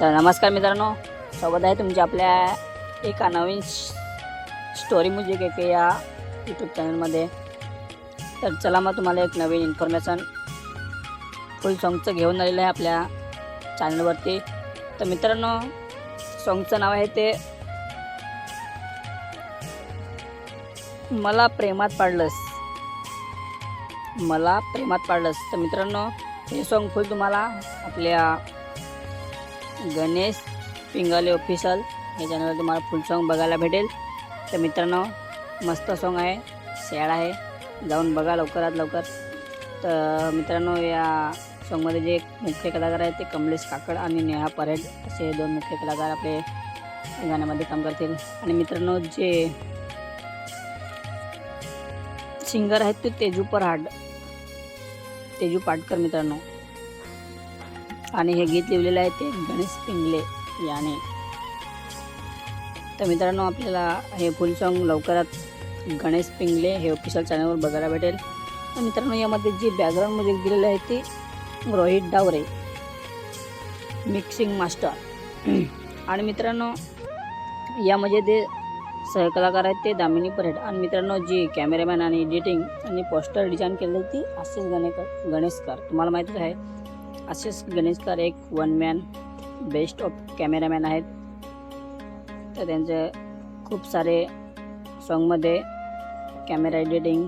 तर नमस्कार मित्रांनो सोबत आहे तुमच्या आपल्या एका नवीन स्टोरी म्युझिक एके या यूट्यूब चॅनलमध्ये तर चला मग तुम्हाला एक नवीन इन्फॉर्मेशन फुल सॉंगचं घेऊन आलेलं आहे आपल्या चॅनलवरती तर मित्रांनो सॉंगचं नाव आहे ते मला प्रेमात पाडलंस. मला प्रेमात पाडलंस. तर मित्रांनो हे सॉन्ग फुल तुम्हाला आपल्या गणेश पिंगाले ऑफिशियल. या चॅनलवर तुम्हाला फुल सॉन्ग बघायला भेटेल. तर मित्रांनो मस्त सॉन्ग आहे. सॅड आहे. जाऊन बघा लवकरात लवकर. तर मित्रांनो या सॉन्गमध्ये जे मुख्य कलाकार आहेत ते कमलेश काकड आणि नेहा परेड असे दोन मुख्य कलाकार आपले गाण्यामध्ये काम करतील. आणि मित्रांनो जे सिंगर आहेत ते तेजू पराड तेजू पाटकर मित्रांनो. आणि हे गीत लिहिलेलं आहे ते गणेश पिंगले याने. तर मित्रांनो आपल्याला हे फुल सॉन्ग लवकरात गणेश पिंगले हे ऑफिशियल चॅनलवर बघायला भेटेल. तर मित्रांनो यामध्ये जी बॅकग्राऊंड म्युझिक दिलेलं आहे ते रोहित डावरे मिक्सिंग मास्टर आणि मित्रांनो यामध्ये ते सहकलाकार आहेत ते दामिनी परेड. आणि मित्रांनो जी कॅमेरामॅन आणि एडिटिंग आणि पोस्टर डिझाईन केलेली ती आशिष गणेकर गणेशकर. तुम्हाला माहितीच आहे असेच गणेशकार एक one man best of cameraman आहेत. तर त्यांचे खूप सारे सॉन्गमध्ये कॅमेरा एडिटिंग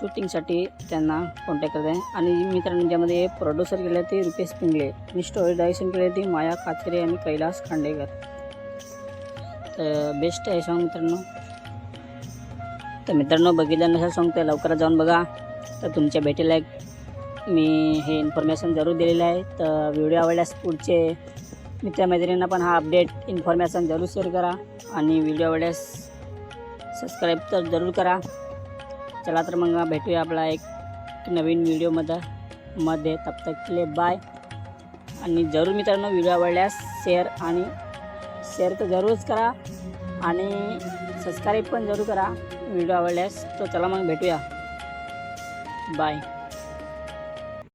शूटिंगसाठी त्यांना कॉन्टॅक्ट करत आहे. आणि मित्रांनो ज्यामध्ये प्रोड्युसर केले ते रुपेश पिंगले आणि स्टोरी डायरेक्शन केले ती माया काचरे आणि कैलास खांडेकर. तर बेस्ट आहे सॉन्ग मित्रांनो. तर मित्रांनो बघितलं नसेल सॉन्ग ते लवकरात जाऊन बघा. तर तुमच्या भेटीला एक मी हे इन्फॉर्मेशन जरूर दिलेलं आहे. तर व्हिडिओ आवडल्यास पुढचे मित्रमैत्रिणींना पण हा अपडेट इन्फॉर्मेशन जरूर शेअर करा. आणि व्हिडिओ आवडल्यास सबस्क्राईब तर जरूर करा. चला तर मग भेटूया आपला एक नवीन व्हिडिओमध्ये मध्ये. तब तक के लिए बाय आणि जरूर मित्रांनो व्हिडिओ आवडल्यास शेअर आणि शेअर तर जरूरच करा. आणि सबस्क्राईब पण जरूर करा. व्हिडिओ आवडल्यास तर चला मग भेटूया. बाय